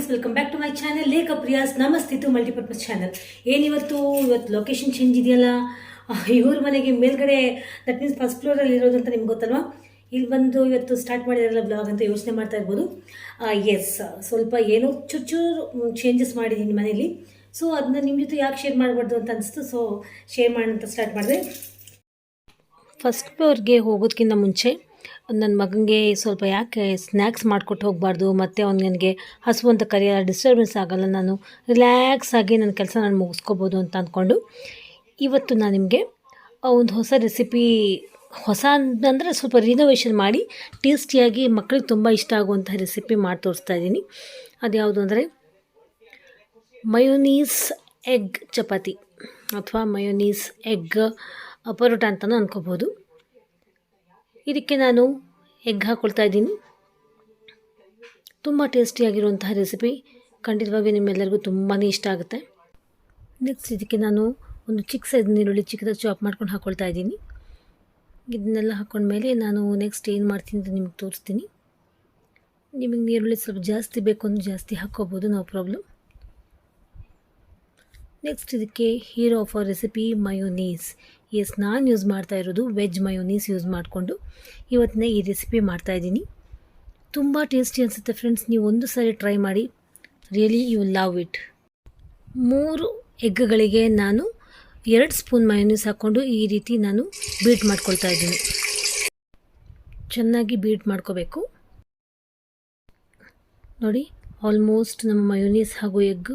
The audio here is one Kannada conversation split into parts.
Friends welcome back to my channel Lekha Priya's ನಮಸ್ತಿತ್ತು ಮಲ್ಟಿಪರ್ಪಸ್ ಚಾನಲ್ ಏನಿವತ್ತು ಇವತ್ತು? ಲೊಕೇಶನ್ ಚೇಂಜ್ ಇದೆಯಲ್ಲ? ಇವ್ರ ಮನೆಗೆ ಮೇಲ್ಗಡೆ ದಟ್ ಮೀನ್ಸ್ ಫಸ್ಟ್ ಫ್ಲೋರಲ್ಲಿ ಇರೋದು ಅಂತ ನಿಮ್ಗೆ ಗೊತ್ತಲ್ವಾ? ಇಲ್ಲಿ ಬಂದು ಇವತ್ತು ಸ್ಟಾರ್ಟ್ ಮಾಡಿದಾರಲ್ಲ ಬ್ಲಾಗ್ ಅಂತ ಯೋಚನೆ ಮಾಡ್ತಾ ಇರ್ಬೋದು. ಎಸ್ ಸ್ವಲ್ಪ ಏನೋ ಚೂರು ಚೇಂಜಸ್ ಮಾಡಿದ್ದೀನಿ ಮನೇಲಿ ಸೊ ಅದನ್ನ ನಿಮ್ಮ ಜೊತೆ ಯಾಕೆ ಶೇರ್ ಮಾಡಬಾರ್ದು ಅಂತ ಅನಿಸ್ತು ಸೊ ಶೇರ್ ಮಾಡೋಣ ಅಂತ ಸ್ಟಾರ್ಟ್ ಮಾಡಿದೆ. ಫಸ್ಟ್ ಫ್ಲೋರ್ಗೆ ಹೋಗೋದಕ್ಕಿಂತ ಮುಂಚೆ ನನ್ನ ಮಗನಿಗೆ ಸ್ವಲ್ಪ ಯಾಕೆ ಸ್ನ್ಯಾಕ್ಸ್ ಮಾಡಿಕೊಟ್ಟು ಹೋಗಬಾರ್ದು, ಮತ್ತು ಅವ್ನು ನನಗೆ ಹಸು ಅಂತ ಕರೆಯಲ್ಲ ಡಿಸ್ಟರ್ಬೆನ್ಸ್ ಆಗಲ್ಲ, ನಾನು ರಿಲ್ಯಾಕ್ಸ್ ಆಗಿ ನನ್ನ ಕೆಲಸ ನಾನು ಮುಗಿಸ್ಕೋಬೋದು ಅಂತ ಅಂದ್ಕೊಂಡು ಇವತ್ತು ನಾನು ನಿಮಗೆ ಒಂದು ಹೊಸ ರೆಸಿಪಿ ಹೊಸ ಅಂದರೆ ಸ್ವಲ್ಪ ರಿನೋವೇಷನ್ ಮಾಡಿ ಟೇಸ್ಟಿಯಾಗಿ ಮಕ್ಕಳಿಗೆ ತುಂಬ ಇಷ್ಟ ಆಗುವಂಥ ರೆಸಿಪಿ ಮಾಡಿ ತೋರಿಸ್ತಾ ಇದ್ದೀನಿ. ಅದ್ಯಾವುದು ಅಂದರೆ ಮಯೋನೀಸ್ ಎಗ್ ಚಪಾತಿ, ಅಥವಾ ಮಯೋನೀಸ್ ಎಗ್ ಪರೋಟ ಅಂತಲೂ ಅನ್ಕೋಬೋದು. ಇದಕ್ಕೆ ನಾನು ಎಗ್ ಹಾಕ್ಕೊಳ್ತಾ ಇದ್ದೀನಿ. ತುಂಬ ಟೇಸ್ಟಿಯಾಗಿರುವಂತಹ ರೆಸಿಪಿ ಖಂಡಿತವಾಗಿ ನಿಮ್ಮೆಲ್ಲರಿಗೂ ತುಂಬಾ ಇಷ್ಟ ಆಗುತ್ತೆ. ನೆಕ್ಸ್ಟ್ ಇದಕ್ಕೆ ನಾನು ಒಂದು ಚಿಕ್ಕ ಸೈಜ್ ನೀರುಳ್ಳಿ ಚಿಕ್ಕದಾಗಿ ಚಾಪ್ ಮಾಡ್ಕೊಂಡು ಹಾಕ್ಕೊಳ್ತಾ ಇದ್ದೀನಿ. ಇದನ್ನೆಲ್ಲ ಹಾಕ್ಕೊಂಡ್ಮೇಲೆ ನಾನು ನೆಕ್ಸ್ಟ್ ಏನು ಮಾಡ್ತೀನಿ ಅಂತ ನಿಮಗೆ ತೋರಿಸ್ತೀನಿ. ನಿಮಗೆ ನೀರುಳ್ಳಿ ಸ್ವಲ್ಪ ಜಾಸ್ತಿ ಬೇಕು ಅಂದ್ರೆ ಜಾಸ್ತಿ ಹಾಕ್ಕೋಬೋದು ನೋ ಪ್ರಾಬ್ಲಮ್ ನೆಕ್ಸ್ಟ್ ಇದಕ್ಕೆ hero of a recipe mayonnaise is ನಾನು ಯೂಸ್ ಮಾಡ್ತಾ ಇರೋದು ವೆಜ್ ಮಯೋನೀಸ್ ಯೂಸ್ ಮಾಡಿಕೊಂಡು. ಇವತ್ತಿನ ಈ ರೆಸಿಪಿ ಮಾಡ್ತಾಯಿದ್ದೀನಿ ತುಂಬ ಟೇಸ್ಟಿ ಅನಿಸುತ್ತೆ ಫ್ರೆಂಡ್ಸ್ ನೀವು ಒಂದು ಸಾರಿ ಟ್ರೈ ಮಾಡಿ. ರಿಯಲಿ ಯು ಲವ್ ಇಟ್ ಮೂರು ಎಗ್ಗಳಿಗೆ ನಾನು ಎರಡು ಸ್ಪೂನ್ ಮಯೋನೀಸ್ ಹಾಕ್ಕೊಂಡು ಈ ರೀತಿ ನಾನು ಬೀಟ್ ಮಾಡ್ಕೊಳ್ತಾ ಇದ್ದೀನಿ. ಚೆನ್ನಾಗಿ ಬೀಟ್ ಮಾಡ್ಕೋಬೇಕು. ನೋಡಿ ಆಲ್ಮೋಸ್ಟ್ ನಮ್ಮ ಮಯೋನೀಸ್ ಹಾಗೂ ಎಗ್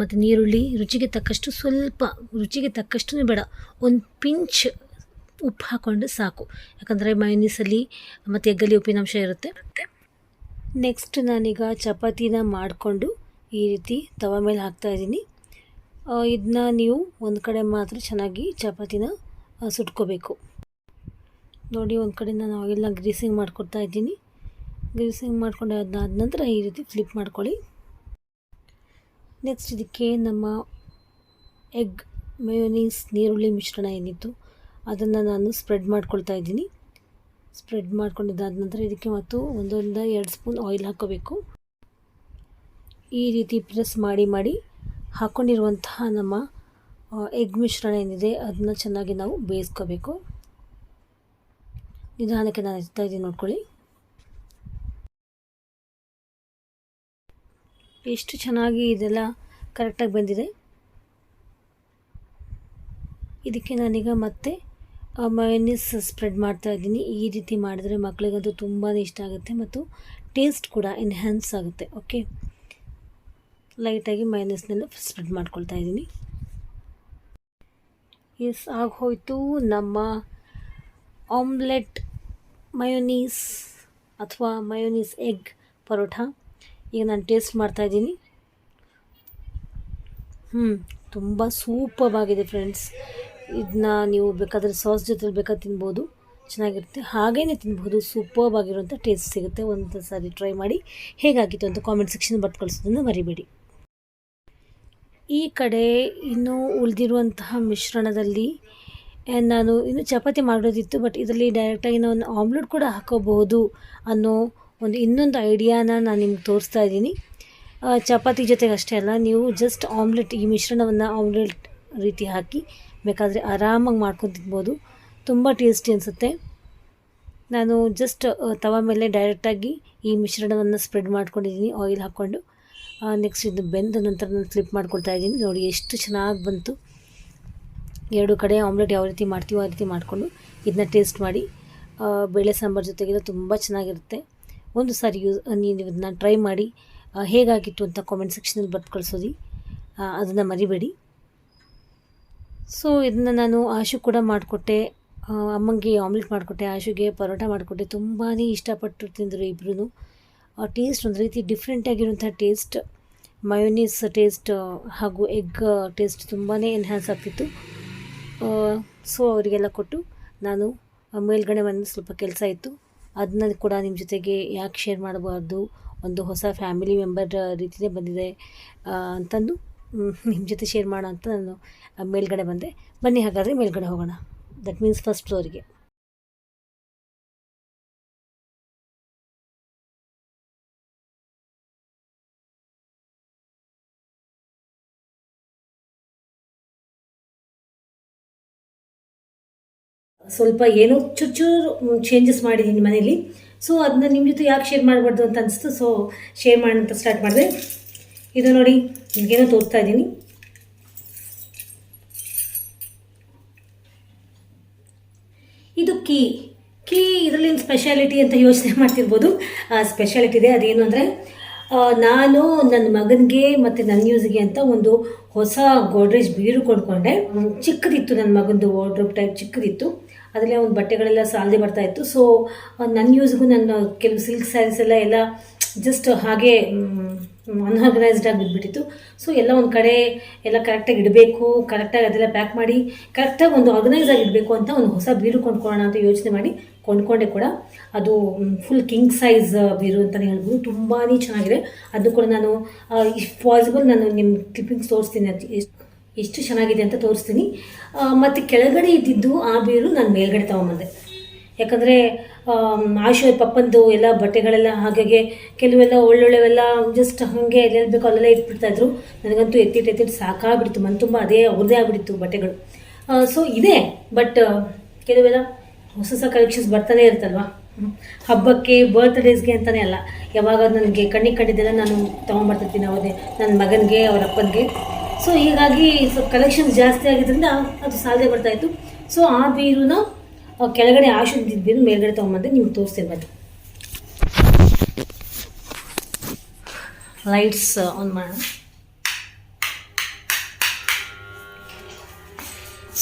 ಮತ್ತು ನೀರುಳ್ಳಿ, ರುಚಿಗೆ ತಕ್ಕಷ್ಟು ಸ್ವಲ್ಪ, ರುಚಿಗೆ ತಕ್ಕಷ್ಟು ಬೇಡ. ಒಂದು ಪಿಂಚ್ ಉಪ್ಪು ಹಾಕ್ಕೊಂಡು ಸಾಕು. ಯಾಕಂದರೆ ಮಯೋನೀಸಲ್ಲಿ ಮತ್ತು ಎಗ್ಗಲ್ಲಿ ಉಪ್ಪಿನಂಶ ಇರುತ್ತೆ. ನೆಕ್ಸ್ಟ್ ನಾನೀಗ ಚಪಾತಿನ ಮಾಡಿಕೊಂಡು ಈ ರೀತಿ ತವ ಮೇಲೆ ಹಾಕ್ತಾಯಿದ್ದೀನಿ ಇದನ್ನ ನೀವು ಒಂದು ಕಡೆ ಮಾತ್ರ ಚೆನ್ನಾಗಿ ಚಪಾತಿನ ಸುಟ್ಕೋಬೇಕು. ನೋಡಿ, ಒಂದು ಕಡೆ ನಾನು ಆಯಿಲ್ನ ಗ್ರೀಸಿಂಗ್ ಮಾಡಿಕೊಡ್ತಾ ಇದ್ದೀನಿ. ಗ್ರೀಸಿಂಗ್ ಮಾಡ್ಕೊಂಡು ಅದಾದ ನಂತರ ಈ ರೀತಿ ಫ್ಲಿಪ್ ಮಾಡ್ಕೊಳ್ಳಿ. ನೆಕ್ಸ್ಟ್ ಇದಕ್ಕೆ ನಮ್ಮ ಎಗ್ ಮಯೋನೀಸ್ ನೀರುಳ್ಳಿ ಮಿಶ್ರಣ ಏನಿತ್ತು ಅದನ್ನು ನಾನು ಸ್ಪ್ರೆಡ್ ಮಾಡ್ಕೊಳ್ತಾ ಇದ್ದೀನಿ. ಸ್ಪ್ರೆಡ್ ಮಾಡ್ಕೊಂಡಿದ್ದಾದ ನಂತರ ಇದಕ್ಕೆ ಮತ್ತು ಒಂದರಿಂದ ಎರಡು ಸ್ಪೂನ್ ಆಯಿಲ್ ಹಾಕೋಬೇಕು. ಈ ರೀತಿ ಪ್ರೆಸ್ ಮಾಡಿ ಮಾಡಿ ಹಾಕ್ಕೊಂಡಿರುವಂತಹ ನಮ್ಮ ಎಗ್ ಮಿಶ್ರಣ ಏನಿದೆ ಅದನ್ನ ಚೆನ್ನಾಗಿ ನಾವು ಬೇಯಿಸ್ಕೋಬೇಕು. ನಿಧಾನಕ್ಕೆ ನಾನು ಇದ್ದೀನಿ ನೋಡ್ಕೊಳ್ಳಿ. ಎಷ್ಟು ಚೆನ್ನಾಗಿ ಇದೆಲ್ಲ ಕರೆಕ್ಟಾಗಿ ಬಂದಿದೆ. ಇದಕ್ಕೆ ನಾನೀಗ ಮತ್ತೆ ಮಯೋನೀಸ್ ಸ್ಪ್ರೆಡ್ ಮಾಡ್ತಾ ಇದ್ದೀನಿ. ಈ ರೀತಿ ಮಾಡಿದ್ರೆ ಮಕ್ಕಳಿಗಂತೂ ತುಂಬಾ ಇಷ್ಟ ಆಗುತ್ತೆ ಮತ್ತು ಟೇಸ್ಟ್ ಕೂಡ ಎನ್ಹ್ಯಾನ್ಸ್ ಆಗುತ್ತೆ. ಓಕೆ ಲೈಟಾಗಿ ಮಯೋನೀಸ್ನೆಲ್ಲ ಸ್ಪ್ರೆಡ್ ಮಾಡ್ಕೊಳ್ತಾ ಇದ್ದೀನಿ. ಎಸ್ ಆಗೋಯ್ತು ನಮ್ಮ ಆಮ್ಲೆಟ್ ಮಯೋನೀಸ್ ಅಥವಾ ಮಯೋನೀಸ್ ಎಗ್ ಪರೋಟ ಈಗ ನಾನು ಟೇಸ್ಟ್ ಮಾಡ್ತಾಯಿದ್ದೀನಿ ಹ್ಞೂ ತುಂಬ ಸೂಪರ್ವಾಗಿದೆ ಫ್ರೆಂಡ್ಸ್ ಇದನ್ನ ನೀವು ಬೇಕಾದರೆ ಸಾಸ್ ಜೊತೆ ಬೇಕಾದ್ರೆ ತಿನ್ಬೋದು. ಚೆನ್ನಾಗಿರುತ್ತೆ. ಹಾಗೇ ತಿನ್ಬೋದು. ಸೂಪರ್ವಾಗಿರುವಂಥ ಟೇಸ್ಟ್ ಸಿಗುತ್ತೆ. ಒಂದು ಸಾರಿ ಟ್ರೈ ಮಾಡಿ. ಹೇಗಾಗಿತ್ತು ಅಂತ ಕಾಮೆಂಟ್ ಸೆಕ್ಷನ್ ಬರ್ತು ಕಳಿಸೋದನ್ನು ಮರಿಬೇಡಿ. ಈ ಕಡೆ ಇನ್ನೂ ಉಳಿದಿರುವಂತಹ ಮಿಶ್ರಣದಲ್ಲಿ ನಾನು ಇನ್ನು ಚಪಾತಿ ಮಾಡೋದಿತ್ತು ಬಟ್ ಇದರಲ್ಲಿ ಡೈರೆಕ್ಟಾಗಿ ನಾವು ಆಮ್ಲೆಟ್ ಕೂಡ ಹಾಕೋಬಹುದು ಅನ್ನೋ ಒಂದು ಇನ್ನೊಂದು ಐಡಿಯಾನ ನಾನು ನಿಮ್ಗೆ ತೋರಿಸ್ತಾ ಇದ್ದೀನಿ. ಚಪಾತಿ ಜೊತೆಗೆ ಅಷ್ಟೇ ಅಲ್ಲ, ನೀವು ಜಸ್ಟ್ ಆಮ್ಲೆಟ್ ಈ ಮಿಶ್ರಣವನ್ನು ಆಮ್ಲೆಟ್ ರೀತಿ ಹಾಕಿ, ಬೇಕಾದರೆ ಆರಾಮಾಗಿ ಮಾಡ್ಕೊಂಡು ತಿನ್ಬೋದು. ತುಂಬ ಟೇಸ್ಟಿ ಅನಿಸುತ್ತೆ. ನಾನು ಜಸ್ಟ್ ತವ ಮೇಲೆ ಡೈರೆಕ್ಟಾಗಿ ಈ ಮಿಶ್ರಣವನ್ನು ಸ್ಪ್ರೆಡ್ ಮಾಡ್ಕೊಂಡಿದ್ದೀನಿ ಆಯಿಲ್ ಹಾಕ್ಕೊಂಡು. ನೆಕ್ಸ್ಟ್ ಇದು ಬೆಂದ ನಂತರ ನಾನು ಫ್ಲಿಪ್ ಮಾಡ್ಕೊಳ್ತಾ ಇದ್ದೀನಿ. ನೋಡಿ, ಎಷ್ಟು ಚೆನ್ನಾಗಿ ಬಂತು. ಎರಡು ಕಡೆ ಆಮ್ಲೆಟ್ ಯಾವ ರೀತಿ ಮಾಡ್ತೀವೋ ಆ ರೀತಿ ಮಾಡಿಕೊಂಡು ಇದನ್ನ ಟೇಸ್ಟ್ ಮಾಡಿ. ಬೇಳೆ ಸಾಂಬಾರು ಜೊತೆಗೆಲ್ಲ ತುಂಬ ಚೆನ್ನಾಗಿರುತ್ತೆ. ಒಂದು ಸಾರಿ ಯೂಸ್ ನೀವು ಇದನ್ನ ಟ್ರೈ ಮಾಡಿ ಹೇಗಾಗಿತ್ತು ಅಂತ ಕಾಮೆಂಟ್ ಸೆಕ್ಷನಲ್ಲಿ ಬರ್ದು ಕಳಿಸೋದಿ. ಅದನ್ನು ಮರಿಬೇಡಿ. ಸೊ ಇದನ್ನು ನಾನು ಆಶು ಕೂಡ ಮಾಡಿಕೊಟ್ಟೆ. ಅಮ್ಮಂಗೆ ಆಮ್ಲೆಟ್ ಮಾಡಿಕೊಟ್ಟೆ, ಆಶುಗೆ ಪರೋಟ ಮಾಡಿಕೊಟ್ಟೆ. ತುಂಬಾ ಇಷ್ಟಪಟ್ಟು ತಿಂದರು ಇಬ್ಬರೂ ಟೇಸ್ಟ್ ಒಂದು ರೀತಿ ಡಿಫ್ರೆಂಟಾಗಿರುವಂಥ ಟೇಸ್ಟ್ ಮಯೋನೀಸ್ ಟೇಸ್ಟ್ ಹಾಗೂ ಎಗ್ ಟೇಸ್ಟ್ ತುಂಬಾ ಎನ್ಹ್ಯಾನ್ಸ್ ಆಗ್ತಿತ್ತು. ಸೊ ಅವರಿಗೆಲ್ಲ ಕೊಟ್ಟು ನಾನು ಮೇಲ್ಗಡೆ ಒಂದು ಸ್ವಲ್ಪ ಕೆಲಸ ಇತ್ತು. ಅದನ್ನ ಕೂಡ ನಿಮ್ಮ ಜೊತೆಗೆ ಯಾಕೆ ಶೇರ್ ಮಾಡಬಾರ್ದು? ಒಂದು ಹೊಸ ಫ್ಯಾಮಿಲಿ ಮೆಂಬರ್ ರೀತಿಯೇ ಬಂದಿದೆ ಅಂತಂದು ನಿಮ್ಮ ಜೊತೆ ಶೇರ್ ಮಾಡೋ ಅಂತ ನಾನು ಮೇಲ್ಗಡೆ ಬಂದೆ. ಬನ್ನಿ, ಹಾಗಾದರೆ ಮೇಲ್ಗಡೆ ಹೋಗೋಣ. ದಟ್ ಮೀನ್ಸ್ ಫಸ್ಟ್ ಫ್ಲೋರಿಗೆ ಸ್ವಲ್ಪ ಏನೋ ಚೂರು ಚೇಂಜಸ್ ಮಾಡಿದ್ದೀನಿ ಮನೇಲಿ. ಸೊ ಅದನ್ನ ನಿಮ್ಮ ಜೊತೆ ಯಾಕೆ ಶೇರ್ ಮಾಡಬಾರ್ದು ಅಂತ ಅನಿಸ್ತು. ಸೊ ಶೇರ್ ಮಾಡೋಂಥ ಸ್ಟಾರ್ಟ್ ಮಾಡಿದೆ. ಇದು ನೋಡಿ, ನಿಮಗೇನೋ ತೋರಿಸ್ತಾ ಇದ್ದೀನಿ. ಇದು ಕೀ. ಕೀ ಇದರಲ್ಲಿ ಸ್ಪೆಷಾಲಿಟಿ ಅಂತ ಯೋಚನೆ ಮಾಡ್ತಿರ್ಬೋದು. ಸ್ಪೆಷಾಲಿಟಿ ಇದೆ. ಅದೇನು ಅಂದರೆ ನಾನು ನನ್ನ ಮಗನಿಗೆ ಮತ್ತು ನನ್ನ ಯೂಸ್ಗೆ ಅಂತ ಒಂದು ಹೊಸ ಗೋಡ್ರೇಜ್ ಬೀರು ಕೊಂಡ್ಕೊಂಡೆ. ಚಿಕ್ಕದಿತ್ತು ನನ್ನ ಮಗನದು ವಾರ್ಡ್ರೋಬ್ ಟೈಪ್ ಚಿಕ್ಕದಿತ್ತು. ಅದರಲ್ಲೇ ಒಂದು ಬಟ್ಟೆಗಳೆಲ್ಲ ಸಾಲದೆ ಬರ್ತಾ ಇತ್ತು. ಸೊ ನನ್ನ ಯೂಸ್ಗೂ ನನ್ನ ಕೆಲವು ಸಿಲ್ಕ್ ಸ್ಯಾರೀಸ್ ಎಲ್ಲ ಎಲ್ಲ ಜಸ್ಟ್ ಹಾಗೆ ಅನ್ಆರ್ಗನೈಸ್ಡ್ ಆಗಿ ಬಿದ್ದುಬಿಟ್ಟಿತ್ತು ಸೊ ಎಲ್ಲ ಒಂದು ಕಡೆ ಎಲ್ಲ ಕರೆಕ್ಟಾಗಿ ಇಡಬೇಕು ಕರೆಕ್ಟಾಗಿ ಅದೆಲ್ಲ ಪ್ಯಾಕ್ ಮಾಡಿ ಕರೆಕ್ಟಾಗಿ ಒಂದು ಆರ್ಗನೈಸ್ ಆಗಿ ಇಡಬೇಕು ಅಂತ ಒಂದು ಹೊಸ ಬೀರು ಕೊಂಡ್ಕೊಳ್ಳೋಣ ಅಂತ ಯೋಚನೆ ಮಾಡಿ ಕೊಂಡ್ಕೊಂಡೆ ಕೂಡ. ಅದು ಫುಲ್ ಕಿಂಗ್ ಸೈಜ್ ಬೀರು ಅಂತಲೇ ಹೇಳ್ಬೋದು. ತುಂಬಾ ಚೆನ್ನಾಗಿದೆ. ಅದು ಕೂಡ ನಾನು ಇಫ್ ಪಾಸಿಬಲ್ ನಾನು ನಿಮ್ಮ ಕ್ಲಿಪ್ಪಿಂಗ್ಸ್ ತೋರಿಸ್ತೀನಿ. ಅದು ಎಷ್ಟು ಚೆನ್ನಾಗಿದೆ ಅಂತ ತೋರಿಸ್ತೀನಿ. ಮತ್ತು ಕೆಳಗಡೆ ಇದ್ದಿದ್ದು ಆ ಬೀರು ನಾನು ಮೇಲ್ಗಡೆ ತೊಗೊಂಬಂದೆ. ಯಾಕಂದರೆ ಆಶು, ಪಪ್ಪಂದು ಎಲ್ಲ ಬಟ್ಟೆಗಳೆಲ್ಲ ಹಾಗಾಗಿ ಕೆಲವೆಲ್ಲ ಒಳ್ಳೊಳ್ಳೆವೆಲ್ಲ ಜಸ್ಟ್ ಹಾಗೆ ಎಲ್ಲೆಲ್ಲಿ ಬೇಕೋ ಅಲ್ಲೆಲ್ಲ ಇಟ್ಬಿಡ್ತಾಯಿದ್ರು ನನಗಂತೂ ಎತ್ತಿಟ್ಟು ಎತ್ತಿಟ್ಟು ಸಾಕಾಗ್ಬಿಡ್ತು. ಮನೆ ತುಂಬ ಅದೇ ಅವ್ರದೇ ಆಗ್ಬಿಟ್ಟಿತ್ತು ಬಟ್ಟೆಗಳು. ಸೊ ಇದೆ ಬಟ್ ಕೆಲವೆಲ್ಲ ಹೊಸ ಹೊಸ ಕಲೆಕ್ಷನ್ಸ್ ಬರ್ತಾನೆ ಇರುತ್ತಲ್ವಾ. ಹಬ್ಬಕ್ಕೆ ಬರ್ತ್ಡೇಸ್ಗೆ ಅಂತಲೇ ಅಲ್ಲ. ಯಾವಾಗ ನನಗೆ ಕಣ್ಣಿಗೆ ಕಂಡಿದ್ದೆಲ್ಲ ನಾನು ತೊಗೊಂಬರ್ತಿರ್ತೀನಿ ಅವ್ರದ್ದೇ. ನನ್ನ ಮಗನಿಗೆ, ಅವ್ರ ಅಪ್ಪನಿಗೆ. ಸೊ ಹೀಗಾಗಿ ಸ್ವಲ್ಪ ಕಲೆಕ್ಷನ್ಸ್ ಜಾಸ್ತಿ ಆಗಿದ್ದರಿಂದ ಅದು ಸಾಲದೆ ಬರ್ತಾಯಿತ್ತು ಸೊ ಆ ಬೀರುನ ಕೆಳಗಡೆ ಆಶುದ್ದಿದ್ದ ಬೀರು ಮೇಲ್ಗಡೆ ತೊಗೊಂಬಂದೆ ನಿಮ್ಗೆ ತೋರಿಸ್ತೀನಿ, ಬನ್ನಿ. ಲೈಟ್ಸ್ ಆನ್ ಮಾಡೋಣ.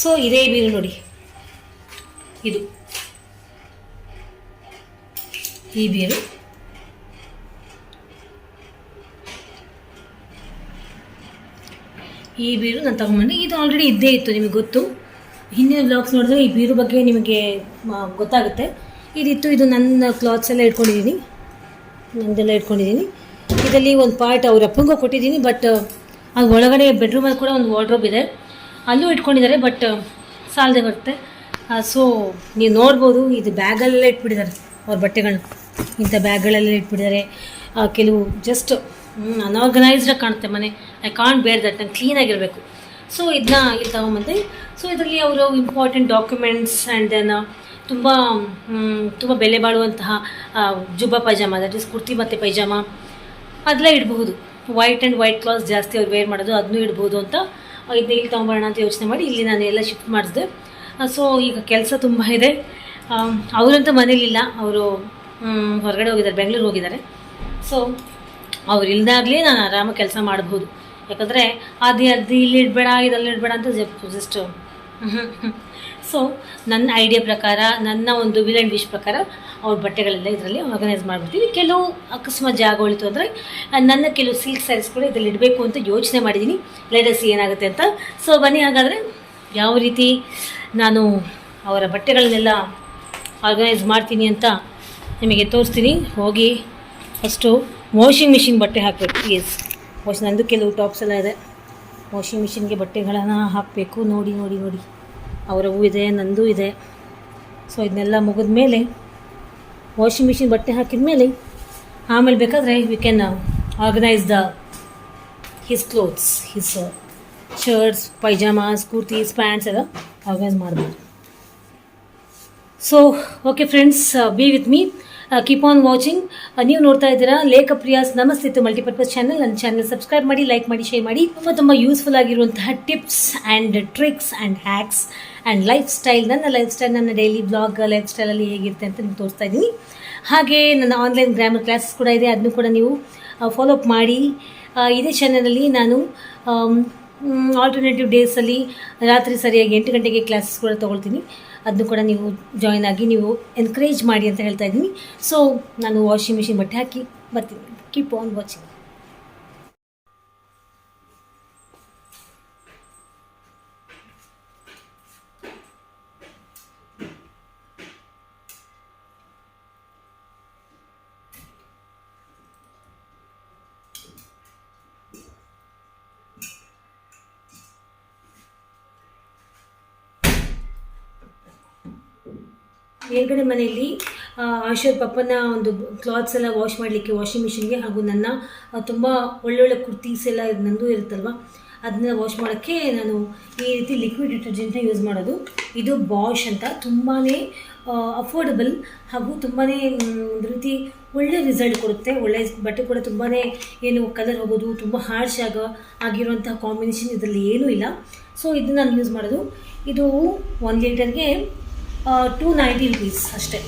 ಸೊ ಇದೇ ಬೀರು ನೋಡಿ. ಇದು. ಈ ಬೀರು. ಈ ಬೀರು ನಾನು ತಗೊಂಬಂದೆ. ಇದು ಆಲ್ರೆಡಿ ಇದ್ದೇ ಇತ್ತು, ನಿಮಗೆ ಗೊತ್ತು. ಹಿಂದಿನ ಬ್ಲಾಗ್ಸ್ ನೋಡಿದ್ರೆ ಈ ಬೀರು ಬಗ್ಗೆ ನಿಮಗೆ ಗೊತ್ತಾಗುತ್ತೆ. ಇದಿತ್ತು, ಇದು ನನ್ನ ಕ್ಲಾತ್ಸ್ ಎಲ್ಲ ಇಟ್ಕೊಂಡಿದ್ದೀನಿ. ನಂದೆಲ್ಲ ಇಟ್ಕೊಂಡಿದ್ದೀನಿ. ಇದರಲ್ಲಿ ಒಂದು ಪಾರ್ಟ್ ಅವ್ರ ಅಪ್ಪಂಗೂ ಕೊಟ್ಟಿದ್ದೀನಿ ಬಟ್ ಅದು ಒಳಗಡೆ ಬೆಡ್ರೂಮಲ್ಲಿ ಕೂಡ ಒಂದು ವಾರ್ಡ್ರೋಬ್ ಇದೆ. ಅಲ್ಲೂ ಇಟ್ಕೊಂಡಿದ್ದಾರೆ ಬಟ್ ಸಾಲದೆ ಬರುತ್ತೆ. ಸೊ ನೀವು ನೋಡ್ಬೋದು, ಇದು ಬ್ಯಾಗಲ್ಲೆಲ್ಲ ಇಟ್ಬಿಟ್ಟಿದ್ದಾರೆ, ಅವ್ರ ಬಟ್ಟೆಗಳನ್ನ. ಇಂಥ ಬ್ಯಾಗ್ಗಳಲ್ಲೇ ಇಟ್ಬಿಟ್ಟಿದ್ದಾರೆ. ಕೆಲವು ಜಸ್ಟ್ ಅನ್ಆರ್ಗನೈಸ್ಡಾಗಿ ಕಾಣುತ್ತೆ ಮನೆ. ಐ ಕಾಂಟ್ ಬೇರ್ ದಟ್ ನಂಗೆ ಕ್ಲೀನಾಗಿರಬೇಕು ಸೊ ಇದನ್ನ ಇಲ್ಲಿ ತಗೊಂಬಂದೆ. ಸೊ ಇದರಲ್ಲಿ ಅವರು ಇಂಪಾರ್ಟೆಂಟ್ ಡಾಕ್ಯುಮೆಂಟ್ಸ್ ಆ್ಯಂಡ್ ದೆನ್ ತುಂಬ ತುಂಬ ಬೆಲೆ ಬಾಳುವಂತಹ ಜುಬ್ಬ ಪೈಜಾಮ ದಟ್ ಇಸ್ ಕುರ್ತಿ ಮತ್ತು ಪೈಜಾಮ ಅದೆಲ್ಲ ಇಡಬಹುದು. ವೈಟ್ ಆ್ಯಂಡ್ ವೈಟ್ ಕ್ಲಾಸ್ ಜಾಸ್ತಿ ಅವ್ರು ವೇರ್ ಮಾಡೋದು ಅದನ್ನೂ ಇಡ್ಬೋದು ಅಂತ ಇದನ್ನ ಇಲ್ಲಿ ತೊಗೊಂಬರೋಣ ಅಂತ ಯೋಚನೆ ಮಾಡಿ ಇಲ್ಲಿ ನಾನು ಎಲ್ಲ ಶಿಫ್ಟ್ ಮಾಡಿಸಿದೆ. ಸೊ ಈಗ ಕೆಲಸ ತುಂಬ ಇದೆ. ಅವರಂತೂ ಮನೇಲಿಲ್ಲ. ಅವರು ಹೊರಗಡೆ ಹೋಗಿದ್ದಾರೆ, ಬೆಂಗಳೂರು ಹೋಗಿದ್ದಾರೆ. ಸೊ ಅವ್ರು ಇಲ್ದಾಗಲೇ ನಾನು ಆರಾಮಾಗಿ ಕೆಲಸ ಮಾಡ್ಬೋದು. ಯಾಕಂದರೆ ಅದು ಅದು ಇಲ್ಲಿ ಇಡಬೇಡ, ಇದರಲ್ಲಿ ಇಡಬೇಡ ಅಂತ ಜಸ್ಟ್ ಸೊ ನನ್ನ ಐಡಿಯಾ ಪ್ರಕಾರ, ನನ್ನ ಒಂದು ವಿಲ್ ಆ್ಯಂಡ್ ವಿಶ್ ಪ್ರಕಾರ ಅವ್ರ ಬಟ್ಟೆಗಳೆಲ್ಲ ಇದರಲ್ಲಿ ಆರ್ಗನೈಸ್ ಮಾಡಿಬಿಡ್ತೀವಿ. ಕೆಲವು ಅಕಸ್ಮಾತ್ ಜಾಗ ಉಳಿತು ಅಂದರೆ ನನ್ನ ಕೆಲವು ಸಿಲ್ಕ್ ಸ್ಯಾರೀಸ್ ಕೂಡ ಇದರಲ್ಲಿ ಇಡಬೇಕು ಅಂತ ಯೋಚನೆ ಮಾಡಿದ್ದೀನಿ ಲೇಟೆಸ್ಟ್ ಏನಾಗುತ್ತೆ ಅಂತ. ಸೊ ಬನ್ನಿ ಹಾಗಾದರೆ ಯಾವ ರೀತಿ ನಾನು ಅವರ ಬಟ್ಟೆಗಳನ್ನೆಲ್ಲ ಆರ್ಗನೈಸ್ ಮಾಡ್ತೀನಿ ಅಂತ ನಿಮಗೆ ತೋರಿಸ್ತೀನಿ. ಹೋಗಿ ಫಸ್ಟು ವಾಷಿಂಗ್ ಮಿಷಿನ್ ಬಟ್ಟೆ ಹಾಕಬೇಕು. ಪ್ಲೀಸ್ ವಾಶ್ ನಂದು ಕೆಲವು ಟಾಪ್ಸ್ ಎಲ್ಲ ಇದೆ. ವಾಷಿಂಗ್ ಮಿಷಿನ್ಗೆ ಬಟ್ಟೆಗಳನ್ನು ಹಾಕಬೇಕು. ನೋಡಿ ನೋಡಿ ನೋಡಿ. ಅವರವು ಇದೆ, ನಂದು ಇದೆ. ಸೊ ಇದನ್ನೆಲ್ಲ ಮುಗಿದ ಮೇಲೆ ವಾಷಿಂಗ್ ಮಿಷಿನ್ ಬಟ್ಟೆ ಹಾಕಿದ ಮೇಲೆ, ಆಮೇಲೆ ಬೇಕಾದರೆ we can organise the his clothes his shirts pyjamas kurtis pants ಎಲ್ಲ ಆರ್ಗನೈಸ್ ಮಾಡ್ಬೋದು. So okay friends be with me keep on watching ನೀವು ನೋಡ್ತಾ ಇದ್ದೀರಾ ಲೇಖ ಪ್ರಿಯಾಸ್ ನಮಸ್ತಿತ್ತು ಮಲ್ಟಿಪರ್ಪಸ್ ಚಾನಲ್. ನನ್ನ ಚಾನಲ್ ಸಬ್ಸ್ಕ್ರೈಬ್ ಮಾಡಿ ಲೈಕ್ ಮಾಡಿ ಶೇರ್ ಮಾಡಿ. ತುಂಬ ತುಂಬ ಯೂಸ್ಫುಲ್ ಆಗಿರುವಂತಹ tips and tricks and hacks and lifestyle ನನ್ನ ಲೈಫ್ ಸ್ಟೈಲ್ ನನ್ನ ಡೈಲಿ ಬ್ಲಾಗ್ ಲೈಫ್ ಸ್ಟೈಲಲ್ಲಿ ಹೇಗಿರುತ್ತೆ ಅಂತ ನಿಮ್ಗೆ ತೋರಿಸ್ತಾ ಇದ್ದೀನಿ. ಹಾಗೆ ನನ್ನ ಆನ್ಲೈನ್ ಗ್ರಾಮರ್ ಕ್ಲಾಸಸ್ ಕೂಡ ಇದೆ. ಅದನ್ನು ಕೂಡ ನೀವು ಫಾಲೋ ಅಪ್ ಮಾಡಿ. ಆ, ಇದೇ ಚಾನಲಲ್ಲಿ ನಾನು ಆಲ್ಟರ್ನೇಟಿವ್ ಡೇಸಲ್ಲಿ ರಾತ್ರಿ ಸರಿಯಾಗಿ ಎಂಟು ಗಂಟೆಗೆ ಕ್ಲಾಸಸ್ ಕೂಡ ತೊಗೊಳ್ತೀನಿ. ಅದನ್ನು ಕೂಡ ನೀವು ಜಾಯ್ನ್ ಆಗಿ ನೀವು ಎನ್ಕರೇಜ್ ಮಾಡಿ ಅಂತ ಹೇಳ್ತಾ ಇದ್ದೀನಿ. ಸೊ ನಾನು ವಾಷಿಂಗ್ ಮಿಷಿನ್ ಬಟ್ಟೆ ಹಾಕಿ ಬರ್ತೀನಿ. ಕೀಪ್ ಆನ್ ವಾಚಿಂಗ್ ಮೇಲ್ಗಡೆ ಮನೆಯಲ್ಲಿ ಆಶೋರ್ ಪಪ್ಪನ ಒಂದು ಕ್ಲಾತ್ಸ್ ಎಲ್ಲ ವಾಶ್ ಮಾಡಲಿಕ್ಕೆ ವಾಷಿಂಗ್ ಮಿಷಿನ್ಗೆ ಹಾಗೂ ನನ್ನ ತುಂಬ ಒಳ್ಳೊಳ್ಳೆ ಕುರ್ತೀಸ್ ಎಲ್ಲ ನಂದು ಇರುತ್ತಲ್ವ? ಅದನ್ನ ವಾಶ್ ಮಾಡೋಕ್ಕೆ ನಾನು ಈ ರೀತಿ ಲಿಕ್ವಿಡ್ ಡಿಟರ್ಜೆಂಟ್ನ ಯೂಸ್ ಮಾಡೋದು. ಇದು ಬಾಷ್ ಅಂತ. ತುಂಬಾ ಅಫೋರ್ಡಬಲ್ ಹಾಗೂ ತುಂಬಾ ಒಂದು ರೀತಿ ಒಳ್ಳೆ ರಿಸಲ್ಟ್ ಕೊಡುತ್ತೆ. ಒಳ್ಳೆ ಬಟ್ಟೆ ಕೂಡ ತುಂಬಾ ಏನು ಕಲರ್ ಹೋಗೋದು, ತುಂಬ ಹಾರ್ಶ್ ಆಗ ಆಗಿರುವಂಥ ಕಾಂಬಿನೇಷನ್ ಇದರಲ್ಲಿ ಏನೂ ಇಲ್ಲ. ಸೊ ಇದನ್ನ ನಾನು ಯೂಸ್ ಮಾಡೋದು. ಇದು ಒಂದು ಲೀಟರ್ಗೆ ಟೂ ನೈಂಟಿ ರುಪೀಸ್ ಅಷ್ಟೇ.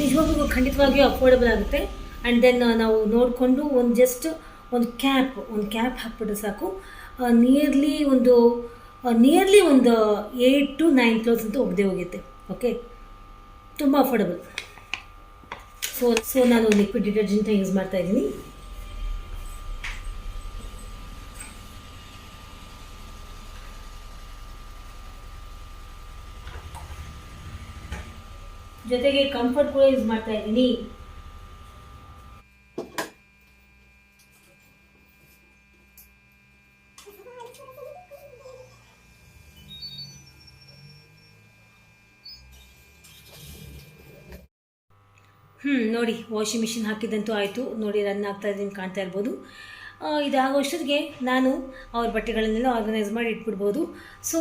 ನಿಜವಾಗ್ಲೂ ಖಂಡಿತವಾಗಿಯೂ ಅಫೋರ್ಡಬಲ್ ಆಗುತ್ತೆ. ಆ್ಯಂಡ್ ದೆನ್ ನಾವು ನೋಡಿಕೊಂಡು ಒಂದು ಜಸ್ಟ್ ಒಂದು ಕ್ಯಾಪ್ ಒಂದು ಕ್ಯಾಪ್ ಹಾಕ್ಬಿಟ್ರೆ ಸಾಕು. ನಿಯರ್ಲಿ ಒಂದು ನಿಯರ್ಲಿ ಒಂದು ಏಯ್ಟ್ ಟು ನೈನ್ ಕ್ಲೋಸ್ ಅಂತ ಒಗ್ದೇ ಹೋಗುತ್ತೆ ಓಕೆ ತುಂಬ ಅಫೋರ್ಡಬಲ್ ಸೊ ಸೊ ನಾನು ಲಿಕ್ವಿಡ್ ಡಿಟರ್ಜೆಂಟ್ನ ಯೂಸ್ ಮಾಡ್ತಾ ಜೊತೆಗೆ ಕಂಫರ್ಟ್ ಕೂಡ ಯೂಸ್ ಮಾಡ್ತಾ ಇದ್ದೀನಿ. ಹ್ಞೂ ನೋಡಿ ವಾಷಿಂಗ್ ಮಿಷಿನ್ ಹಾಕಿದಂತೂ ಆಯಿತು. ನೋಡಿ ರನ್ ಆಗ್ತಾ ಇದ್ದೀನಿ, ಕಾಣ್ತಾ ಇರ್ಬೋದು. ಆ, ಇದಾಗೋಷ್ಟೊತ್ತಿಗೆ ನಾನು ಅವ್ರ ಬಟ್ಟೆಗಳನ್ನೆಲ್ಲ ಆರ್ಗನೈಸ್ ಮಾಡಿ ಇಟ್ಬಿಡ್ಬೋದು. ಸೊ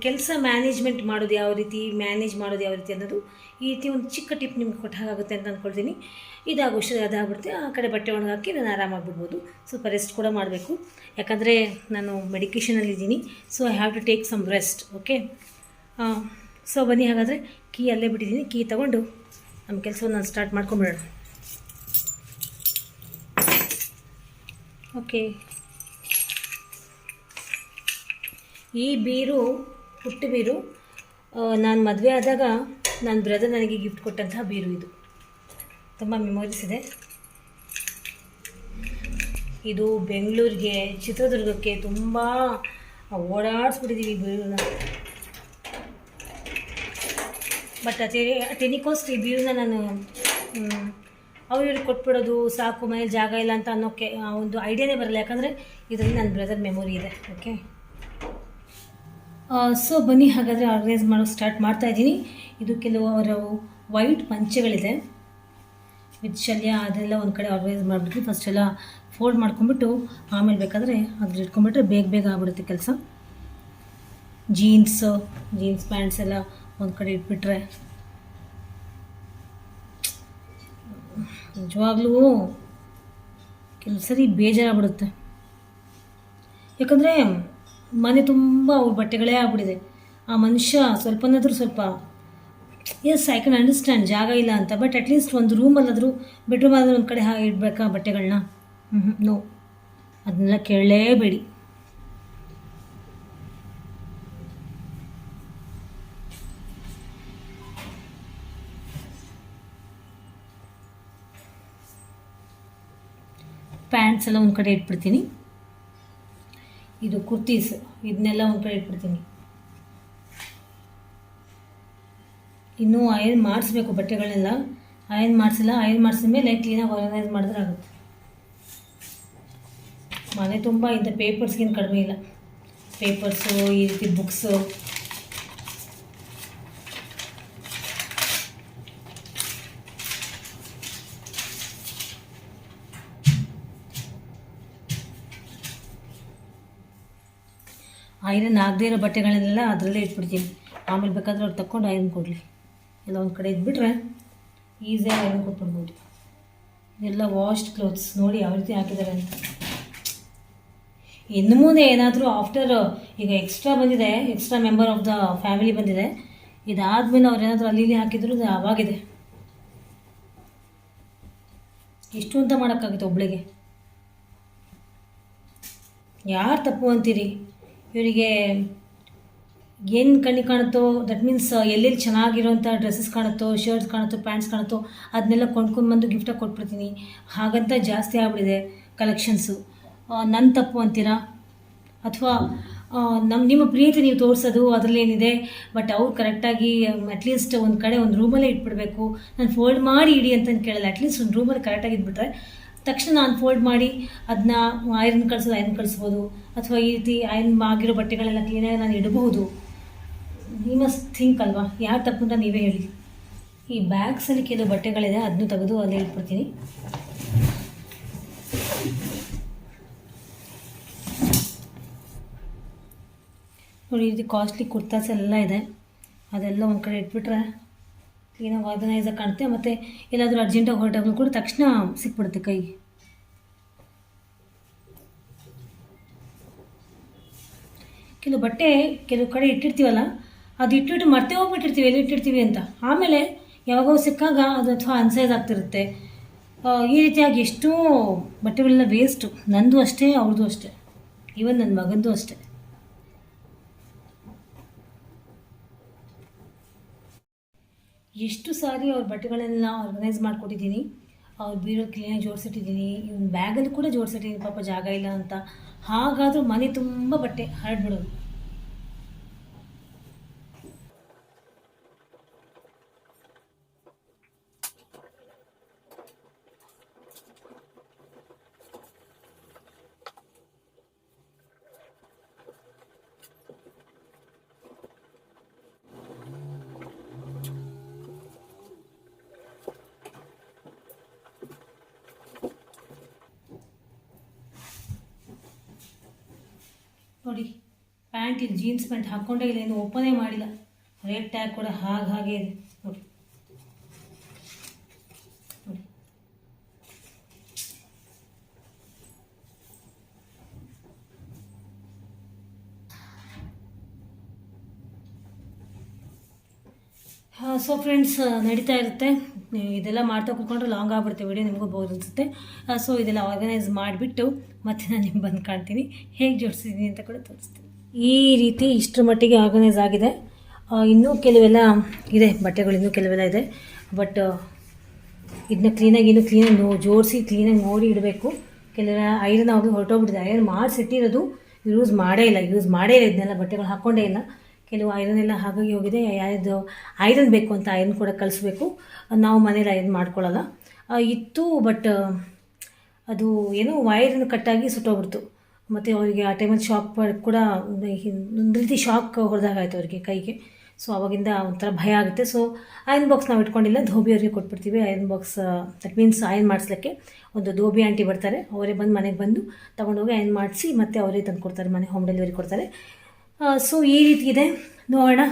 ಕೆಲಸ ಮ್ಯಾನೇಜ್ಮೆಂಟ್ ಮಾಡೋದು ಯಾವ ರೀತಿ ಮ್ಯಾನೇಜ್ ಮಾಡೋದು ಯಾವ ರೀತಿ ಅನ್ನೋದು ಈ ರೀತಿ ಒಂದು ಚಿಕ್ಕ ಟಿಪ್ ನಿಮ್ಗೆ ಕೊಟ್ಟ ಹಾಗಾಗುತ್ತೆ ಅಂತ ಅಂದ್ಕೊಳ್ತೀನಿ ಇದಾಗೋಷ್ಟೊತ್ತಿಗೆ ಅದಾಗ್ಬಿಡುತ್ತೆ. ಆ ಕಡೆ ಬಟ್ಟೆ ಒಣಗಾಕಿ ನಾನು ಆರಾಮಾಗಿಬಿಡ್ಬೋದು. ಸ್ವಲ್ಪ ರೆಸ್ಟ್ ಕೂಡ ಮಾಡಬೇಕು. ಯಾಕಂದರೆ ನಾನು ಮೆಡಿಕೇಷನಲ್ಲಿದ್ದೀನಿ so I have to take some rest okay so ಬನ್ನಿ ಹಾಗಾದರೆ ಕೀ ಅಲ್ಲೇ ಬಿಟ್ಟಿದ್ದೀನಿ. ಕೀ ತಗೊಂಡು ನಮ್ಮ ಕೆಲಸವನ್ನು ನಾನು ಸ್ಟಾರ್ಟ್ ಮಾಡ್ಕೊಂಬಿಡೋಣ. ಓಕೆ. ಈ ಬೀರು, ಹುಟ್ಟು ಬೀರು ನಾನು ಮದುವೆ ಆದಾಗ ನನ್ನ ಬ್ರದರ್ ನನಗೆ ಗಿಫ್ಟ್ ಕೊಟ್ಟಂತಹ ಬೀರು ಇದು. ತುಂಬ ಮೆಮೊರೀಸ್ ಇದೆ. ಇದು ಬೆಂಗಳೂರಿಗೆ, ಚಿತ್ರದುರ್ಗಕ್ಕೆ ತುಂಬ ಓಡಾಡಿಸ್ಬಿಟ್ಟಿದ್ದೀವಿ ಬೀರನ್ನ. ಬಟ್ ಅದೇ ಟೆನಿಕೋಸ್ಟ್ ಈ ಬೀರನ್ನ ನಾನು ಅವ್ರಿಗೆ ಕೊಟ್ಬಿಡೋದು ಸಾಕು, ಮನೇಲಿ ಜಾಗ ಇಲ್ಲ ಅಂತ ಅನ್ನೋಕ್ಕೆ ಒಂದು ಐಡಿಯಾನೇ ಬರಲ್ಲ. ಯಾಕಂದರೆ ಇದರಲ್ಲಿ ನನ್ನ ಬ್ರದರ್ ಮೆಮೊರಿ ಇದೆ ಓಕೆ ಸೊ ಬನ್ನಿ, ಹಾಗಾದರೆ ಆರ್ಗನೈಸ್ ಮಾಡೋಕ್ಕೆ ಸ್ಟಾರ್ಟ್ ಮಾಡ್ತಾ ಇದ್ದೀನಿ. ಇದು ಕೆಲವು ಅವರ ವೈಟ್ ಪಂಚೆಗಳಿದೆ. ವಿತ್ ಶಲ್ಯ, ಅದೆಲ್ಲ ಒಂದು ಕಡೆ ಆರ್ಗನೈಸ್ ಮಾಡಿಬಿಟ್ಟು ಫಸ್ಟ್ ಎಲ್ಲ ಫೋಲ್ಡ್ ಮಾಡ್ಕೊಂಬಿಟ್ಟು ಆಮೇಲೆ ಬೇಕಾದರೆ ಅದ್ರ ಇಟ್ಕೊಂಡ್ಬಿಟ್ರೆ ಬೇಗ ಬೇಗ ಆಗ್ಬಿಡುತ್ತೆ ಕೆಲಸ. ಜೀನ್ಸ್ ಜೀನ್ಸ್ ಪ್ಯಾಂಟ್ಸ್ ಎಲ್ಲ ಒಂದು ಕಡೆ ಇಟ್ಬಿಟ್ರೆ ನಿಜವಾಗ್ಲೂ ಕೆಲವು ಸರಿ ಬೇಜಾರಾಗ್ಬಿಡುತ್ತೆ. ಯಾಕಂದರೆ ಮನೆ ತುಂಬ ಅವ್ರ ಬಟ್ಟೆಗಳೇ ಆಗ್ಬಿಟ್ಟಿದೆ. ಆ ಮನುಷ್ಯ ಸ್ವಲ್ಪನಾದರೂ ಸ್ವಲ್ಪ ಎಸ್ ಐ ಕ್ಯಾನ್ ಅಂಡರ್ಸ್ಟ್ಯಾಂಡ್ ಜಾಗ ಇಲ್ಲ ಅಂತ ಬಟ್ ಅಟ್ಲೀಸ್ಟ್ ಒಂದು ರೂಮಲ್ಲಾದರೂ ಆದರೂ ಒಂದು ಕಡೆ ಹಾಗೆ ಇಡಬೇಕಾ ಬಟ್ಟೆಗಳನ್ನ ಹ್ಞೂ ನೋ ಅದನ್ನೆಲ್ಲ ಕೇಳಲೇಬೇಡಿ ಪ್ಯಾಂಟ್ಸ್ ಎಲ್ಲ ಒಂದು ಕಡೆ ಇಟ್ಬಿಡ್ತೀನಿ. ಇದು ಕುರ್ತೀಸ್ ಇದನ್ನೆಲ್ಲ ಒಂದು ಕಡೆ ಇಟ್ಬಿಡ್ತೀನಿ. ಇನ್ನೂ ಐರನ್ ಮಾಡಿಸ್ಬೇಕು ಬಟ್ಟೆಗಳನ್ನೆಲ್ಲ ಐರನ್ ಮಾಡಿಸಿಲ್ಲ ಐರನ್ ಮಾಡಿಸಿದ ಮೇಲೆ ಕ್ಲೀನಾಗಿ ಆರ್ಗನೈಸ್ ಮಾಡಿದ್ರೆ ಆಗುತ್ತೆ. ಮನೆ ತುಂಬ ಇಂಥ ಪೇಪರ್ಸ್ಗೇನು ಕಡಿಮೆ ಇಲ್ಲ. ಪೇಪರ್ಸು ಈ ರೀತಿ ಬುಕ್ಸು ಐರನ್ ಆಗದೇ ಇರೋ ಬಟ್ಟೆಗಳನ್ನೆಲ್ಲ ಅದರಲ್ಲೇ ಇಟ್ಬಿಡ್ತೀನಿ. ಆಮೇಲೆ ಬೇಕಾದ್ರೆ ಅವ್ರು ತಗೊಂಡು ಐರನ್ ಕೊಡಲಿ. ಎಲ್ಲ ಒಂದು ಕಡೆ ಇದ್ಬಿಟ್ರೆ ಈಸಿಯಾಗಿ ಐರನ್ ಕೊಟ್ಬಿಡ್ಬೋದು. ಎಲ್ಲ ವಾಶ್ಡ್ ಕ್ಲೋತ್ಸ್ ನೋಡಿ ಯಾವ ರೀತಿ ಹಾಕಿದ್ದಾರೆ ಅಂತ. ಇನ್ನು ಮುಂದೆ ಏನಾದರೂ ಆಫ್ಟರ್ ಈಗ ಎಕ್ಸ್ಟ್ರಾ ಬಂದಿದೆ extra member of the family ಬಂದಿದೆ. ಇದಾದ್ಮೇಲೆ ಅವ್ರು ಏನಾದರೂ ಅಲ್ಲಿ ಇಲ್ಲಿ ಹಾಕಿದ್ರು ಅದು ಆವಾಗಿದೆ ಎಷ್ಟು ಅಂತ ಮಾಡೋಕ್ಕಾಗುತ್ತೆ ಒಬ್ಳಿಗೆ. ಯಾರು ತಪ್ಪು ಅಂತೀರಿ? ಇವರಿಗೆ ಏನು ಕಣ್ಣಿ ಕಾಣುತ್ತೋ ದಟ್ ಮೀನ್ಸ್ ಎಲ್ಲೆಲ್ಲಿ ಚೆನ್ನಾಗಿರೋಂಥ ಡ್ರೆಸ್ಸಸ್ ಕಾಣುತ್ತೋ ಶರ್ಟ್ಸ್ ಕಾಣುತ್ತೋ ಪ್ಯಾಂಟ್ಸ್ ಕಾಣುತ್ತೋ, ಅದನ್ನೆಲ್ಲ ಕೊಂಡ್ಕೊಂಡ್ಬಂದು ಗಿಫ್ಟಾಗಿ ಕೊಟ್ಬಿಡ್ತೀನಿ. ಹಾಗಂತ ಜಾಸ್ತಿ ಆಗ್ಬಿಟ್ಟಿದೆ ಕಲೆಕ್ಷನ್ಸು ನನ್ನ ತಪ್ಪು ಅಂತೀರಾ? ಅಥವಾ ನಮ್ಮ ನಿಮ್ಮ ಪ್ರೀತಿ ನೀವು ತೋರಿಸೋದು ಅದರಲ್ಲೇನಿದೆ ಬಟ್ ಅವ್ರು ಕರೆಕ್ಟಾಗಿ ಅಟ್ಲೀಸ್ಟ್ ಒಂದು ಕಡೆ ಒಂದು ರೂಮಲ್ಲೇ ಇಟ್ಬಿಡಬೇಕು. ನಾನು ಫೋಲ್ಡ್ ಮಾಡಿ ಇಡಿ ಅಂತ ಕೇಳಲ್ಲ. ಅಟ್ಲೀಸ್ಟ್ ಒಂದು ರೂಮಲ್ಲಿ ಕರೆಕ್ಟಾಗಿ ಇಟ್ಬಿಟ್ರೆ ತಕ್ಷಣ ನಾನು ಫೋಲ್ಡ್ ಮಾಡಿ ಅದನ್ನ ಐರನ್ ಕಳಿಸೋದು ಐರನ್ ಕಳಿಸ್ಬೋದು. ಅಥವಾ ಈ ರೀತಿ ಐನ್ ಆಗಿರೋ ಬಟ್ಟೆಗಳೆಲ್ಲ ಕ್ಲೀನಾಗಿ ನಾನು ಇಡಬಹುದು? ಈ ಮಸ್ಟ್ ಥಿಂಕ್ ಅಲ್ವಾ? ಯಾರು ತಪ್ಪು ಅಂತ ನೀವೇ ಹೇಳಿ. ಈ ಬ್ಯಾಗ್ಸಲ್ಲಿ ಕೆಲವು ಬಟ್ಟೆಗಳಿದೆ ಅದನ್ನು ತೆಗೆದು ಅಲ್ಲಿ ಇಟ್ಬಿಡ್ತೀನಿ. ನೋಡಿ, ಈ ರೀತಿ ಕಾಸ್ಟ್ಲಿ ಕುರ್ತಾಸ್ ಎಲ್ಲ ಇದೆ. ಅದೆಲ್ಲ ಒಂದು ಕಡೆ ಇಟ್ಬಿಟ್ರೆ ಏನೋ ಆರ್ಗನೈಸಾಗಿ ಕಾಣುತ್ತೆ. ಮತ್ತು ಎಲ್ಲಾದರೂ ಅರ್ಜೆಂಟಾಗಿ ಹೊರಟಾಗಲೂ ಕೂಡ ತಕ್ಷಣ ಸಿಕ್ಬಿಡುತ್ತೆ ಕೈಗೆ ಕೆಲವು ಬಟ್ಟೆ ಕೆಲವು ಕಡೆ ಇಟ್ಟಿರ್ತೀವಲ್ಲ, ಅದು ಇಟ್ಟಿಟ್ಟು ಮರ್ತೆ ಹೋಗ್ಬಿಟ್ಟಿರ್ತೀವಿ, ಎಲ್ಲಿ ಇಟ್ಟಿರ್ತೀವಿ ಅಂತ. ಆಮೇಲೆ ಯಾವಾಗೋ ಸಿಕ್ಕಾಗ ಅದು ಅಥವಾ ಅನ್ಸೈಸ್ ಆಗ್ತಿರುತ್ತೆ. ಈ ರೀತಿಯಾಗಿ ಎಷ್ಟೋ ಬಟ್ಟೆಗಳೆಲ್ಲ ವೇಸ್ಟು ನಂದು ಅಷ್ಟೇ ಅವ್ರದ್ದು ಅಷ್ಟೇ. ಈವನ್ ನನ್ನ ಮಗಂದು ಅಷ್ಟೇ. ಎಷ್ಟು ಸಾರಿ ಅವ್ರ ಬಟ್ಟೆಗಳನ್ನೆಲ್ಲ ಆರ್ಗನೈಸ್ ಮಾಡಿಕೊಟ್ಟಿದ್ದೀನಿ. ಅವ್ರು ಬೀರೋ ಕ್ಲೀನಾಗಿ ಜೋಡಿಸಿಟ್ಟಿದ್ದೀನಿ. ಇವನ್ ಬ್ಯಾಗಲ್ಲಿ ಕೂಡ ಜೋಡಿಸಿಟ್ಟಿದ್ದೀನಿ. ಪಾಪ ಜಾಗ ಇಲ್ಲ ಅಂತ. ಹಾಗಾದರೂ ಮನೆ ತುಂಬ ಬಟ್ಟೆ ಹರಡ್ಬಿಡೋದು. ನೋಡಿ ಪ್ಯಾಂಟ್ ಇದು ಜೀನ್ಸ್ ಪ್ಯಾಂಟ್ ಹಾಕ್ಕೊಂಡೇ ಇಲ್ಲ ಏನು ಓಪನೇ ಮಾಡಿಲ್ಲ. ರೆಡ್ ಟ್ಯಾಗ್ ಕೂಡ ಹಾಗೆ ಹಾಗೆ ಇದೆ. ನೋಡಿ. ನೋಡಿ. ಸೊ ಫ್ರೆಂಡ್ಸ್ ನಡೀತಾ ಇರುತ್ತೆ. ಇದೆಲ್ಲ ಮಾಡ್ತಾ ಕೂತ್ಕೊಂಡ್ರೆ ಲಾಂಗ್ ಆಗ್ಬಿಡುತ್ತೆ ವಿಡಿಯೋ ನಿಮಗೂ ಬೋರ್ ಅನಿಸುತ್ತೆ. ಸೊ ಇದೆಲ್ಲ ಆರ್ಗನೈಸ್ ಮಾಡಿಬಿಟ್ಟು ಮತ್ತೆ ನಾನು ನಿಮ್ಗೆ ಬಂದು ಕಾಣ್ತೀನಿ. ಹೇಗೆ ಜೋಡಿಸಿದ್ದೀನಿ ಅಂತ ಕೂಡ ತೋರಿಸ್ತೀನಿ. ಈ ರೀತಿ ಇಷ್ಟರ ಮಟ್ಟಿಗೆ ಆರ್ಗನೈಸ್ ಆಗಿದೆ. ಇನ್ನೂ ಕೆಲವೆಲ್ಲ ಇದೆ, ಬಟ್ಟೆಗಳು ಇನ್ನೂ ಕೆಲವೆಲ್ಲ ಇದೆ. ಬಟ್ ಇದನ್ನ ಕ್ಲೀನಾಗಿ ಇನ್ನೂ ಕ್ಲೀನಾಗಿ ನೋ, ಜೋಡಿಸಿ ಕ್ಲೀನಾಗಿ ನೋಡಿ ಇಡಬೇಕು. ಕೆಲವೆಲ್ಲ ಐರನ್ ಆಗಿ ಹೊರಟೋಗ್ಬಿಟ್ಟಿದೆ. ಐರನ್ ಮಾಡಿಸಿಟ್ಟಿರೋದು ಯೂಸ್ ಮಾಡೇ ಇಲ್ಲ ಯೂಸ್ ಮಾಡೇ ಇಲ್ಲ, ಇದನ್ನೆಲ್ಲ ಬಟ್ಟೆಗಳು ಹಾಕ್ಕೊಂಡೇ ಇಲ್ಲ. ಕೆಲವು ಐರನ್ ಎಲ್ಲ ಹಾಗಾಗಿ ಹೋಗಿದೆ. ಯಾರ್ದು ಐರನ್ ಬೇಕು ಅಂತ ಐರನ್ ಕೂಡ ಕಳಿಸ್ಬೇಕು. ನಾವು ಮನೇಲಿ ಐರನ್ ಮಾಡ್ಕೊಳ್ಳಲ್ಲ ಇತ್ತು ಬಟ್ ಅದು ಏನೋ ವೈರನ್ನು ಕಟ್ಟಾಗಿ ಸುಟ್ಟೋಗ್ಬಿಡ್ತು. ಮತ್ತು ಅವರಿಗೆ ಆ ಟೈಮಲ್ಲಿ ಶಾಕ್ ಕೂಡ ಒಂದು ರೀತಿ ಶಾಕ್ ಹೊಡೆದಾಗಾಯಿತು ಅವರಿಗೆ ಕೈಗೆ. ಸೊ ಅವಾಗಿಂದ ಒಂಥರ ಭಯ ಆಗುತ್ತೆ. ಸೊ ಐರನ್ ಬಾಕ್ಸ್ ನಾವು ಇಟ್ಕೊಂಡಿಲ್ಲ. ಧೋಬಿ ಅವರಿಗೆ ಕೊಟ್ಬಿಡ್ತೀವಿ. Iron box that means iron ಮಾಡಿಸ್ಲಿಕ್ಕೆ ಒಂದು ಧೋಬಿ ಆಂಟಿ ಬರ್ತಾರೆ. ಅವರೇ ಬಂದು ಮನೆಗೆ ಬಂದು ತೊಗೊಂಡೋಗಿ ಐರನ್ ಮಾಡಿಸಿ ಮತ್ತೆ ಅವರೇ ತಂದು ಕೊಡ್ತಾರೆ ಮನೆ ಹೋಮ್ ಡೆಲಿವರಿ ಕೊಡ್ತಾರೆ. ಸೊ ಈ ರೀತಿ ಇದೆ. ನೋಡೋಣ.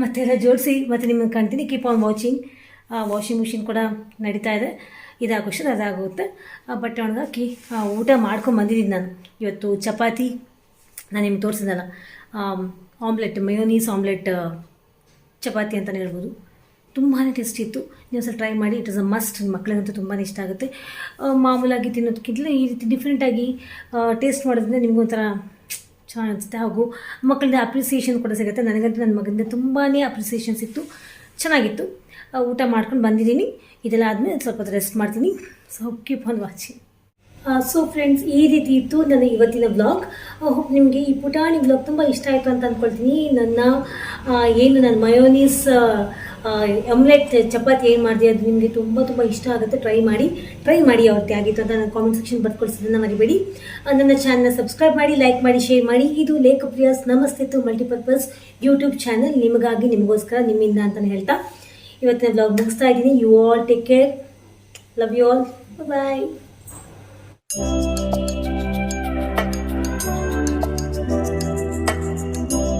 ಮತ್ತೆಲ್ಲ ಜೋಡಿಸಿ ಮತ್ತೆ ನಿಮಗೆ ಕಾಣ್ತೀನಿ. Keep on watching washing machine ಕೂಡ ನಡೀತಾ ಇದೆ. ಇದಾಗೋಷ್ಟು ಅದಾಗುತ್ತೆ ಬಟ್ ಆ, ಊಟ ಮಾಡ್ಕೊಂಡು ಬಂದಿದ್ದೀನಿ ನಾನು. ಇವತ್ತು ಚಪಾತಿ ನಾನು ನಿಮ್ಗೆ ತೋರಿಸಿದಲ್ಲ. ಆಮ್ಲೆಟ್ ಮಯೋನೀಸ್ ಆಮ್ಲೆಟ್ ಚಪಾತಿ ಅಂತಲೇ ಹೇಳ್ಬೋದು. ತುಂಬಾ ಟೇಸ್ಟ್ ಇತ್ತು. ನೀವು ಸಲ ಟ್ರೈ ಮಾಡಿ. ಇಟ್ ಇಸ್ ಅ ಮಸ್ಟ್ ಮಕ್ಕಳಿಗಂತೂ ತುಂಬಾ ಇಷ್ಟ ಆಗುತ್ತೆ. ಮಾಮೂಲಾಗಿ ತಿನ್ನೋದಕ್ಕಿಂತಲೇ ಈ ರೀತಿ ಡಿಫ್ರೆಂಟಾಗಿ ಟೇಸ್ಟ್ ಮಾಡೋದ್ರಿಂದ ನಿಮಗೊಂಥರ ಚೆನ್ನಾಗಿ ಅನಿಸುತ್ತೆ ಹಾಗೂ ಮಕ್ಕಳಿಂದ ಅಪ್ರಿಸಿಯೇಷನ್ ಕೂಡ ಸಿಗುತ್ತೆ. ನನಗಂತೂ ನನ್ನ ಮಗನಿಂದ ತುಂಬಾ ಅಪ್ರಿಸಿಯೇಷನ್ ಸಿಕ್ತು. ಚೆನ್ನಾಗಿತ್ತು. ಊಟ ಮಾಡ್ಕೊಂಡು ಬಂದಿದ್ದೀನಿ. ಇದೆಲ್ಲ ಆದಮೇಲೆ ಸ್ವಲ್ಪ ರೆಸ್ಟ್ ಮಾಡ್ತೀನಿ. So keep on watching so friends ಈ ರೀತಿ ಇತ್ತು ನನ್ನ ಇವತ್ತಿನ ಬ್ಲಾಗ್ ಹೋಪ್ ನಿಮಗೆ ಈ ಪುಟಾಣಿ ಬ್ಲಾಗ್ ತುಂಬ ಇಷ್ಟ ಆಯಿತು ಅಂತ ಅಂದ್ಕೊಳ್ತೀನಿ ನನ್ನ ಏನು, ನನ್ನ ಮಯೋನೀಸ್ ಆಮ್ಲೆಟ್ ಚಪಾತಿ ಏನು ಮಾಡಿದೆ ಅದು ನಿಮಗೆ ತುಂಬ ತುಂಬ ಇಷ್ಟ ಆಗುತ್ತೆ ಟ್ರೈ ಮಾಡಿ ಟ್ರೈ ಮಾಡಿ ಯಾವತ್ತೇ ಆಗಿತ್ತು ಅಂತ ನಾನು ಕಾಮೆಂಟ್ ಸೆಕ್ಷನ್ ಬರ್ಕೊಳ್ಸೋದನ್ನು ಮರಿಬೇಡಿ. ನನ್ನ ಚಾನಲ್ನ ಸಬ್ಸ್ಕ್ರೈಬ್ ಮಾಡಿ ಲೈಕ್ ಮಾಡಿ ಶೇರ್ ಮಾಡಿ. ಇದು ಲೇಖ ನಮಸ್ತೆ ನಮಸ್ತೆ ಮಲ್ಟಿಪರ್ಪಸ್ ಯೂಟ್ಯೂಬ್ ಚಾನಲ್ ನಿಮಗಾಗಿ, ನಿಮಗೋಸ್ಕರ, ನಿಮ್ಮಿಂದ ಅಂತಲೇ ಹೇಳ್ತಾ. ಇವತ್ತಿನ ಬ್ಲಾಗ್ ಮುಗಿಸ್ತಾ ಇದ್ದೀನಿ. You all take care love you all bye